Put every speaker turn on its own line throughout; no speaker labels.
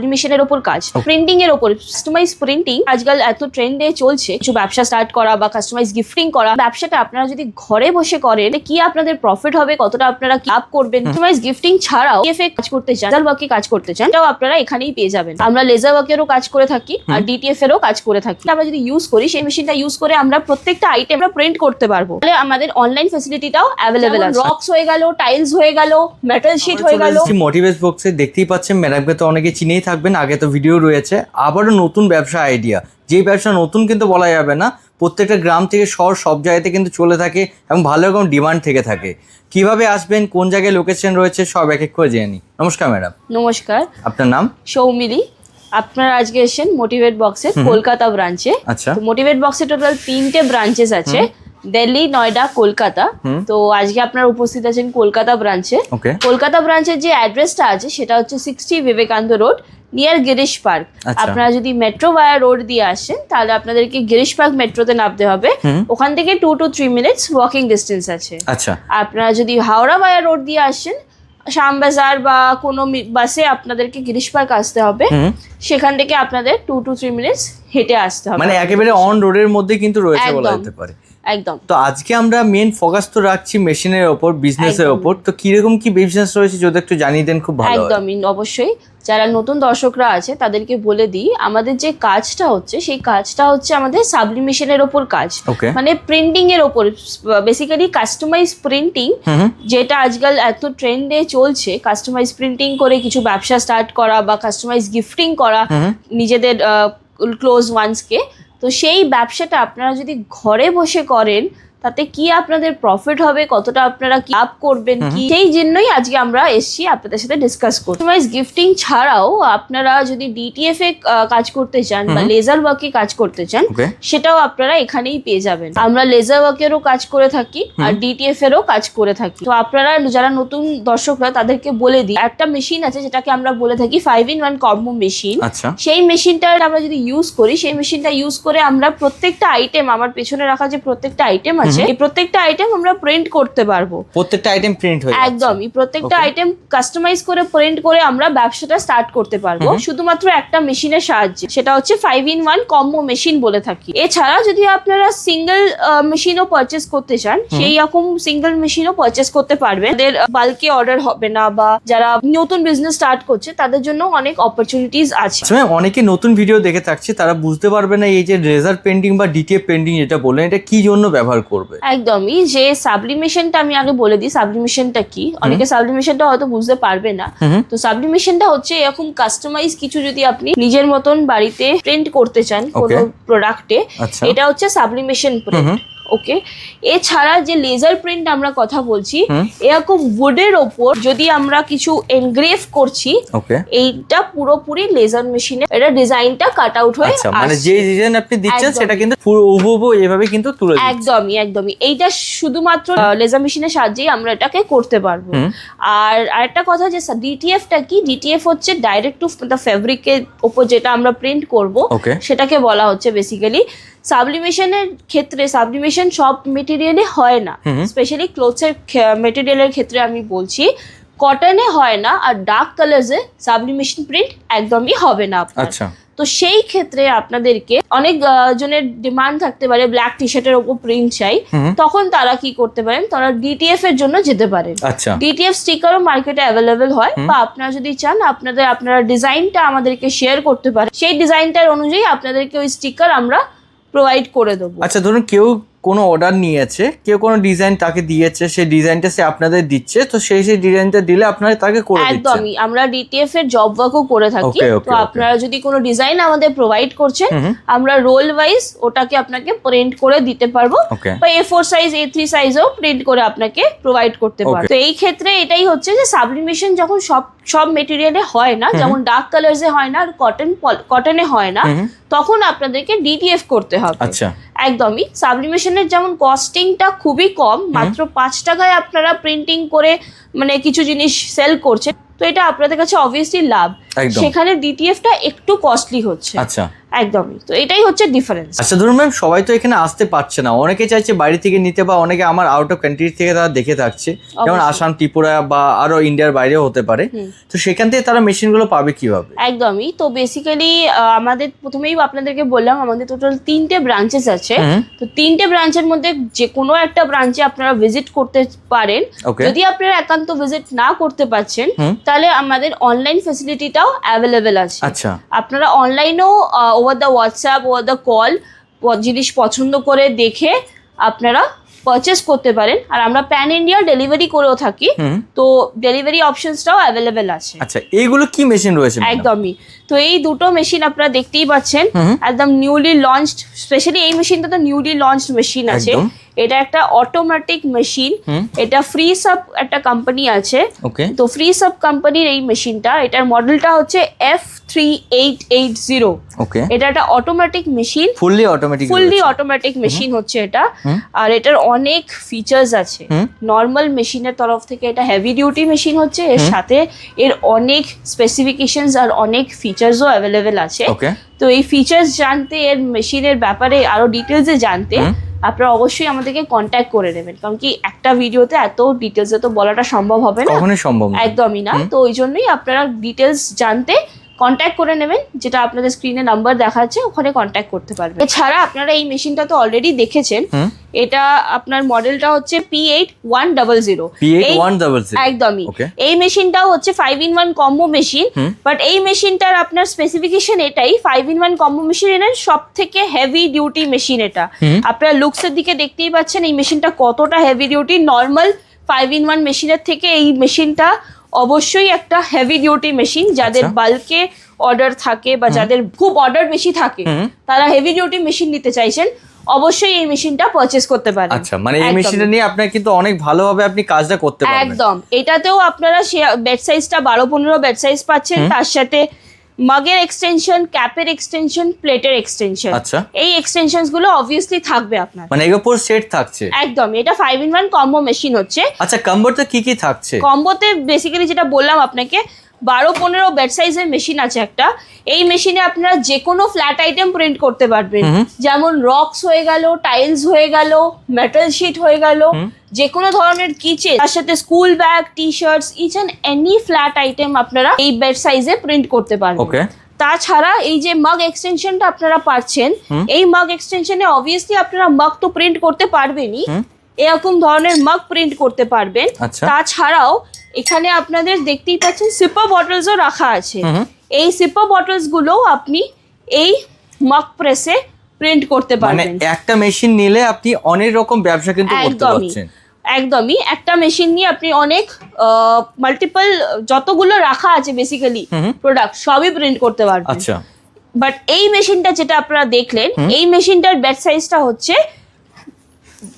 সাবলিমেশনের ওপর কাজ প্রিন্টিং এর ওপর। কাস্টমাইজ প্রিন্টিং আজকাল এত ট্রেন্ডে চলছে কিছু ব্যবসা স্টার্ট করা বা কাস্টমাইজ গিফটিং করা। ব্যবসাটা আপনারা যদি ঘরে বসে করেন কি আপনাদের প্রফিট হবে? কতটা আপনারা লাভ করবেন? কাস্টমাইজ গিফটিং ছাড়াও এফ কাজ করতে চান লেজার ওয়ার্কে কাজ করতে চান এটাও আপনারা এখানেই পেয়ে যাবেন। আমরা লেজার ওয়ার্কেরও কাজ করে থাকি আর ডিটিএফ এরও কাজ করে থাকি। আমরা যদি ইউজ করি সেই মেশিনটা ইউজ করে আমরা প্রত্যেকটা আইটেম আমরা প্রিন্ট করতে পারব। তাহলে আমাদের অনলাইন ফেসিলিটিটাও অ্যাভেলেবেল আছে। রক্স হয়ে গেল টাইলস হয়ে গেল মেটাল শিট হয়ে গেল।
মোটিভেস বক্সে দেখতেই পাচ্ছেন ম্যাডামকে তো অনেকে চিনেই থাকবেন আগে তো ভিডিও রয়েছে। আবারও নতুন ব্যবসা আইডিয়া যেই ব্যবসা নতুন কিন্তু বলা যাবে না। প্রত্যেকটা গ্রাম থেকে শহর সব জায়গাতে কিন্তু চলে থাকে এবং ভালো রকম ডিমান্ড থেকে থাকে। কীভাবে আসবেন কোন জায়গায় লোকেশন রয়েছে সব এক এক করে জেনে নিই নমস্কার ম্যাডাম
নমস্কার।
আপনার নাম?
সৌমিলি। আপনারা আজকে এসেছেন মোটিভেট বক্সের কলকাতা ব্রাঞ্চে
আচ্ছা।
মোটিভেট বক্সে টোটাল তিনটে ব্রাঞ্চেস আছে। দিল্লি নয়ডা কলকাতা। তো আজকে আপনারা উপস্থিত আছেন কলকাতা ব্রাঞ্চে কলকাতা ব্রাঞ্চের যে অ্যাড্রেসটা আছে সেটা হচ্ছে sixty Vivekananda road near Girish park. আপনারা যদি মেট্রো ভায়া রোড দিয়ে আসেন তাহলে আপনাদেরকে গিরিশ পার্ক মেট্রোতে নামতে হবে। ওখান থেকে two two three minutes walking distance আছে।
আচ্ছা।
আপনারা যদি হাওড়া ভায়া রোড দিয়ে আসেন শ্যামবাজার বা কোনো বাসে আপনাদেরকে গিরিশ পার্ক আসতে হবে। সেখান থেকে আপনাদের টু টু থ্রি মিনিটস হেঁটে আসতে হবে।
মানে একেবারে অন রোডের মধ্যে কিন্তু রয়েছে বলা যেতে পারে।
একদম।
তো আজকে আমরা মেন ফোকাস তো রাখছি মেশিনের ওপর বিজনেসের ওপর। তো কীরকম কি বিজনেস রয়েছে যদি একটু জানিয়ে দেন খুব ভালো
একদমই অবশ্যই। যারা নতুন দর্শকরা আছে তাদেরকে বলে দিই আমাদের যে কাজটা হচ্ছে সেই কাজটা হচ্ছে আমাদের সাবলিমেশনের ওপর কাজ। মানে প্রিন্টিং এর ওপর। বেসিক্যালি কাস্টমাইজ প্রিন্টিং যেটা আজকাল এত ট্রেন্ডে চলছে কাস্টমাইজ প্রিন্টিং করে কিছু ব্যবসা স্টার্ট করা বা কাস্টমাইজ গিফটিং করা নিজেদের ক্লোজ ওয়ান্সকে তো সেই ব্যবসাটা আপনারা যদি ঘরে বসে করেন তাতে কি আপনাদের প্রফিট হবে কতটা আপনারা কি লাভ করবেন কি? সেই জন্যই আজকে আমরা এসেছি আপনাদের সাথে ডিসকাস করতে। কাস্টমাইজ গিফটিং ছাড়াও আপনারা যদি ডিটিএফ এ কাজ করতে চান বা লেজার ওয়ার্কে কাজ করতে চান সেটাও আপনারা এখানেই পেয়ে যাবেন। আমরা লেজার ওয়ার্কেরও কাজ করে থাকি আর ডিটিএফ এরও কাজ করে থাকি। তো আপনারা যারা নতুন দর্শকরা তাদেরকে বলে দিই একটা মেশিন আছে যেটাকে আমরা বলে থাকি five in one combo machine সেই মেশিনটা আমরা যদি ইউজ করি সেই মেশিনটা ইউজ করে আমরা প্রত্যেকটা আইটেম আমার পেছনে রাখা যে প্রত্যেকটা আইটেম আছে এই প্রত্যেকটা আইটেম আমরা প্রিন্ট করতে পারব।
প্রত্যেকটা আইটেম প্রিন্ট হয়ে।
একদমই প্রত্যেকটা আইটেম কাস্টমাইজ করে প্রিন্ট করে আমরা ব্যবসাটা স্টার্ট করতে পারব। শুধুমাত্র একটা মেশিনের সাহায্যে সেটা হচ্ছে five in one combo machine বলে থাকি। এছাড়া যদি আপনারা সিঙ্গেল মেশিনও পারচেস করতে চান সেই রকম সিঙ্গেল মেশিনও পারচেস করতে পারবেন। তাদের বাল্কে অর্ডার হবে না বা যারা নতুন বিজনেস স্টার্ট করছে তাদের জন্য অনেক অপরচুনিটিস আছে।
আচ্ছা অনেকে নতুন ভিডিও দেখে থাকছে তারা বুঝতে পারবে না এই যে রেজার পেন্টিং বা ডিটিএফ পেন্টিং যেটা বললেন এটা কি জন্য ব্যবহার করবে?
একদমই। যে সাবলিমেশনটা আমি আগে বলে দিই সাবলিমেশনটা কি? অনেকে সাবলিমেশনটা হয়তো বুঝতে পারবে না। তো সাবলিমেশনটা হচ্ছে এরকম কাস্টমাইজ কিছু যদি আপনি নিজের মতন বাড়িতে প্রিন্ট করতে চান কোনো প্রোডাক্টে
আচ্ছা।
এটা হচ্ছে সাবলিমেশন প্রিন্ট ওকে এছাড়া যে লেজার প্রিন্ট আমরা কথা বলছি এরকম উডের ওপর যদি আমরা কিছু এনগ্রেভ করছি
ওকে
এইটা পুরোপুরি লেজার মেশিনে এটা ডিজাইনটা কাট আউট হয়ে
আচ্ছা মানে যে ডিজাইন আপনি দিচ্ছেন সেটা কিন্তু পুরো হুবহু এভাবে কিন্তু তুলে
একদমই একদমই। এইটা শুধুমাত্র লেজার মেশিনের সাহায্যেই আমরা এটাকে করতে পারব। আর আরেকটা কথা যে ডিটিএফটা কি? ডিটিএফ হচ্ছে ডাইরেক্ট টু দ্য ফেব্রিকের ওপর যেটা আমরা প্রিন্ট করব সেটাকে বলা হচ্ছে বেসিক্যালি সাবলিমেশনের ক্ষেত্রে সাবলিমেশন সব মেটেরিয়ালে হয় না। স্পেশালি ক্লোথসের মেটেরিয়ালের ক্ষেত্রে আমি বলছি কটনে হয় না আর ডার্ক কালার্সে সাবলিমেশন প্রিন্ট একদমই হবে না আপনার।
আচ্ছা।
তো সেই ক্ষেত্রে আপনাদেরকে অনেক জনের ডিমান্ড থাকতে পারে ব্ল্যাক টি শার্টের ওপর প্রিন্ট চাই। তখন তারা কি করতে পারেন? তারা ডিটিএফ এর জন্য যেতে পারেন। ডিটিএফ স্টিকারও মার্কেটে অ্যাভেলেবেল হয় বা আপনারা যদি চান আপনাদের আপনারা ডিজাইনটা আমাদেরকে শেয়ার করতে পারেন। সেই ডিজাইনটার অনুযায়ী আপনাদেরকে ওই স্টিকার আমরা প্রোভাইড করে দেবো।
আচ্ছা ধরুন কেউ কোনো অর্ডার নিয়েছে কেউ কোনো ডিজাইন তাকে দিয়েছে সেই ডিজাইনটা সে আপনাদের দিচ্ছে তো সেই সেই ডিজাইনটা দিলে আপনারা তাকে করে দিচ্ছেন।
একদমই আমরা ডিটিএফ এর জব ওয়ার্কও করে থাকি। তো আপনারা যদি কোনো ডিজাইন আমাদের প্রোভাইড করছেন আমরা রোল ওয়াইজ ওটাকে আপনাকে প্রিন্ট করে দিতে পারব। বা A four size A three সাইজও প্রিন্ট করে আপনাকে প্রোভাইড করতে পারব। তো এই ক্ষেত্রে এটাই হচ্ছে যে সাবলিমেশন যখন সব সব মেটেরিয়ালে হয় না যেমন ডার্ক কালার্সে হয় না আর কটন কটনে হয় না তখন আপনাদেরকে ডিটিএফ করতে হবে।
আচ্ছা।
একদমই। সাবলিমেশনের যেমন কস্টিংটা খুবই কম মাত্র পাঁচ টাকায় আপনারা প্রিন্টিং করে মানে কিছু জিনিস সেল করছেন তো এটা আপনাদের কাছে অবভিয়াসলি লাভ। সেখানে ডিটিএফটা একটু কস্টলি হচ্ছে।
আচ্ছা।
একদমই। তো এটাই হচ্ছে ডিফারেন্স
আচ্ছা ধরুন ম্যাম সবাই তো এখানে আসতে পারছে না। অনেকে চাইছে বাইরে থেকে নিতে বা অনেকে আমার আউট অফ কান্ট্রি থেকে তারা দেখে থাকছে। যেমন আসাম ত্রিপুরা বা আরও ইন্ডিয়ার বাইরেও হতে পারে। তো সেখান থেকে তারা মেশিনগুলো পাবে কীভাবে?
একদমই। তো বেসিক্যালি আমাদের প্রথমেই আপনাদেরকে বললাম আমাদের টোটাল তিনটে ব্রাঞ্চেস আছে। তো তিনটে ব্রাঞ্চের মধ্যে যে কোনো একটা ব্রাঞ্চে আপনারা ভিজিট করতে পারেন। যদি আপনারা একান্ত ভিজিট না করতে পারছেন তাহলে আমাদের অনলাইন ফেসিলিটিটাও অ্যাভেলেবেল আছে।
আচ্ছা।
আপনারা অনলাইনেও over the WhatsApp over the call জিনিস পছন্দ করে দেখে আপনারা পারচেস করতে পারেন। আর আমরা প্যান ইন্ডিয়া ডেলিভারি করেও থাকি। তো ডেলিভারি অপশনসটাও অ্যাভেলেবেল আছে।
আচ্ছা এইগুলো কি মেশিন রয়েছে
একদমই। তো এই দুটো মেশিন আপনারা দেখতেই পাচ্ছেন। একদম নিউলি লঞ্চড স্পেশালি এই মেশিনটা তো নিউলি লঞ্চড মেশিন আছে। এটা একটা অটোমেটিক মেশিন এটা ফ্রি সাব একটা কোম্পানি আছে। তো ফ্রি সাব কোম্পানির এই মেশিনটা এটার মডেলটা হচ্ছে F three eight eight zero এটা একটা automatic machine
fully automatic
fully automatic machine হচ্ছে এটা। আর এটার অনেক ফিচার্স আছে। নর্মাল মেশিনের তরফ থেকে এটা হেভি ডিউটি মেশিন হচ্ছে। এর সাথে এর অনেক স্পেসিফিকেশনস আর অনেক ফিচার্সও অ্যাভেলেবেল আছে। তো এই ফিচার্স জানতে এর মেশিনের ব্যাপারে আরও ডিটেলসে জানতে। আপনারা অবশ্যই আমাদেরকে কন্ট্যাক্ট করে নেবেন। কারণ কি একটা ভিডিওতে এত ডিটেলসে তো বলাটা সম্ভব হবে না।
কখনোই সম্ভব না।
একদমই না। তো ওই জন্যই আপনারা ডিটেলস জানতে কন্ট্যাক্ট করে নেবেন যেটা আপনাদের স্ক্রিনে নাম্বার দেখাচ্ছে ওখানে কন্ট্যাক্ট করতে পারবেন। এছাড়া আপনারা এই মেশিনটা তো অলরেডি দেখেছেন। এটা আপনার মডেলটা হচ্ছে P eight one double zero একদমই। এই মেশিনটাও হচ্ছে five in one combo machine but এই মেশিনটার আপনার স্পেসিফিকেশন এটাই five in one combo machine এর সব থেকে হেভি ডিউটি মেশিন এটা। আপনার লুকসের দিকে দেখতেই পাচ্ছেন এই মেশিনটা কতটা heavy duty normal five in one মেশিনের থেকে এই মেশিনটা অবশ্যই একটা হেভি ডিউটি মেশিন যাদের
আচ্ছা।
বাল্কে অর্ডার থাকে বা যাদের খুব অর্ডার বেশি থাকে তারা হেভি ডিউটি মেশিন নিতে চাইছেন। অবশ্যই এই মেশিনটা পারচেস করতে পারেন।
আচ্ছা মানে এই। মেশিনটা নিয়ে আপনার কিন্তু অনেক ভালোভাবে আপনি কাজটা করতে পারবেন।
একদম। এটাতেও আপনারা বেড সাইজটা বারো পনেরো বেড সাইজ পাচ্ছেন তার সাথে মাগের এক্সটেনশন ক্যাপের এক্সটেনশন প্লেটের এক্সটেনশন
আচ্ছা।
এই এক্সটেনশনসগুলো অবভিয়াসলি থাকবে আপনার।
মানে এর উপর সেট থাকছে।
একদম। এটা five in one combo machine হচ্ছে।
আচ্ছা কম্বোতে কি কি থাকছে?
কম্বোতে বেসিক্যালি যেটা বললাম আপনাকে বারো পনেরো বেড সাইজের মেশিন আছে একটা। এই মেশিনে আপনারা যে কোনো ফ্ল্যাট আইটেম প্রিন্ট করতে পারবেন। যেমন রক্স হয়ে গেল টাইলস হয়ে গেল মেটাল শিট হয়ে গেল। যে কোনো ধরনের কিচেন তার সাথে school bag T shirts each and any flat item আপনারা এই বেড সাইজে প্রিন্ট করতে পারবেন। তাছাড়া এই যে মাগ এক্সটেনশনটা আপনারা পাচ্ছেন এই মাগ এক্সটেনশনে অবভিয়াসলি আপনারা মাগ তো প্রিন্ট করতে পারবেনই। এরকম ধরনের মাগ প্রিন্ট করতে পারবেন।
আচ্ছা।
তাছাড়াও এখানে আপনাদের দেখতেই পাচ্ছেন সিপার বটলসও রাখা আছে। এই সিপার বটলস গুলোও আপনি এই মাগ প্রেসে প্রিন্ট করতে
মানে
পারবেন
একটা মেশিন নিলে আপনি অনেক রকম ব্যবসা কিন্তু করতে পারছেন।
একদমই। একটা মেশিন নিয়ে আপনি অনেক মাল্টিপল যতগুলো রাখা আছে বেসিক্যালি। প্রোডাক্ট সবই প্রিন্ট করতে পারবেন।
আচ্ছা।
বাট এই মেশিনটা যেটা আপনারা দেখলেন এই মেশিনটার ব্যাট সাইজটা হচ্ছে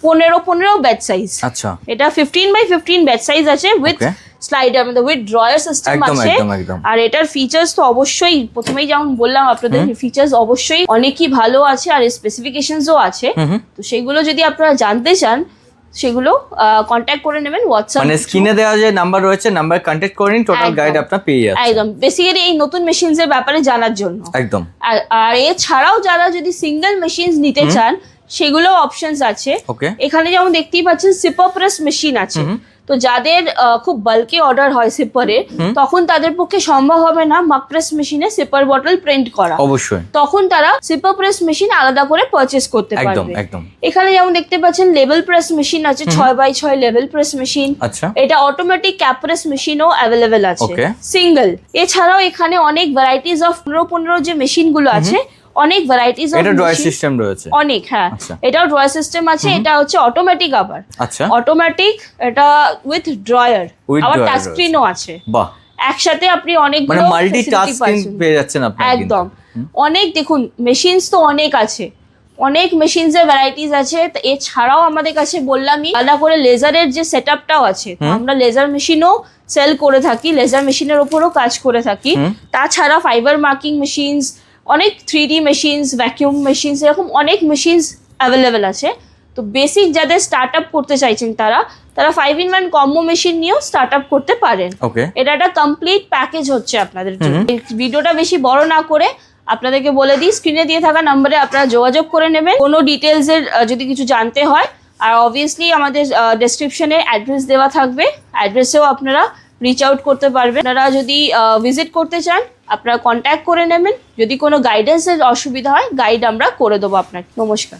পনেরো পনেরো ব্যাট সাইজ
আচ্ছা।
এটা fifteen by fifteen bed size আছে উইথ স্লাইডার মানে উইথ ড্রয়ার সিস্টেম আছে। আর এটার ফিচার্স তো অবশ্যই প্রথমেই যেমন বললাম আপনাদের ফিচার্স অবশ্যই অনেকই ভালো আছে আর স্পেসিফিকেশনসও আছে। তো সেগুলো যদি আপনারা জানতে চান সেগুলো কন্ট্যাক্ট করে নেবেন হোয়াটসঅ্যাপ
মানে স্ক্রিনে দেওয়া যে নাম্বার রয়েছে নাম্বার কন্ট্যাক্ট করে নিন টোটাল গাইড আপনার পেয়ে যাচ্ছে।
একদম। বেসিক্যালি এই নতুন মেশিনসের ব্যাপারে জানার জন্য।
একদম।
আর আর এছাড়াও যারা যদি সিঙ্গেল মেশিনস নিতে চান সেগুলো অপশনস আছে। এখানে যেমন দেখতেই পাচ্ছেন সিপার প্রেস মেশিন আছে তো যাদের খুব বাল্কে অর্ডার হয় সিপারে। তখন তাদের পক্ষে সম্ভব হবে না মাক প্রেস মেশিনে সিপার বটল প্রিন্ট করা।
অবশ্যই।
তখন তারা সিপার প্রেস মেশিন আলাদা করে পারচেস করতে পারবে।
একদম।
এখানে যেমন দেখতে পাচ্ছেন লেভেল প্রেস মেশিন আছে ছয় বাই ছয় লেভেল প্রেস মেশিন
আচ্ছা।
এটা অটোমেটিক ক্যাপ প্রেস মেশিনও অ্যাভেলেবেল আছে। সিঙ্গেল এছাড়াও এখানে অনেক ভ্যারাইটিস অফ পনেরো পনেরো যে মেশিনগুলো আছে অনেক ভ্যারাইটিস
এটা ড্রয়ার সিস্টেম রয়েছে।
অনেক হ্যাঁ।
আচ্ছা।
এটাও ড্রয়ার সিস্টেম আছে এটা হচ্ছে অটোমেটিক আবার।
আচ্ছা।
অটোমেটিক এটা উইথ ড্রয়ার আবার টাচ। স্ক্রিনও আছে।
বাহ।
একসাথে আপনি অনেক
মানে মাল্টি টাচ স্ক্রিন পেয়ে যাচ্ছেন আপনি
একদম। অনেক দেখুন মেশিনস তো অনেক আছে। অনেক মেশিনস এর ভ্যারাইটিস আছে। তো এছাড়াও আমাদের কাছে বললামই আলাদা করে লেজারের যে সেট আপটাও আছে আমরা লেজার মেশিনও সেল করে থাকি লেজার মেশিনের উপরও কাজ করে থাকি। তাছাড়া ফাইবার মার্কিং মেশিনস অনেক three D machines vacuum machines এরকম অনেক মেশিনস অ্যাভেলেবেল আছে। তো বেসিক যাদের স্টার্ট আপ করতে চাইছেন তারা তারা five in one combo machine নিয়েও স্টার্ট আপ করতে পারেন। এটা একটা কমপ্লিট প্যাকেজ হচ্ছে আপনাদের ভিডিওটা বেশি বড় না করে আপনাদেরকে বলে দিই স্ক্রিনে দিয়ে থাকা নাম্বারে আপনারা যোগাযোগ করে নেবেন। কোনো ডিটেলসের যদি কিছু জানতে হয় আর অবভিয়াসলি আমাদের ডেসক্রিপশনে অ্যাড্রেস দেওয়া থাকবে। অ্যাড্রেসেও আপনারা রিচ আউট করতে পারবেন। আপনারা যদি ভিজিট করতে চান, আপনারা কন্ট্যাক্ট করে নেবেন। যদি কোনো গাইডেন্সের অসুবিধা হয় গাইড আমরা করে দেবো আপনাকে। নমস্কার।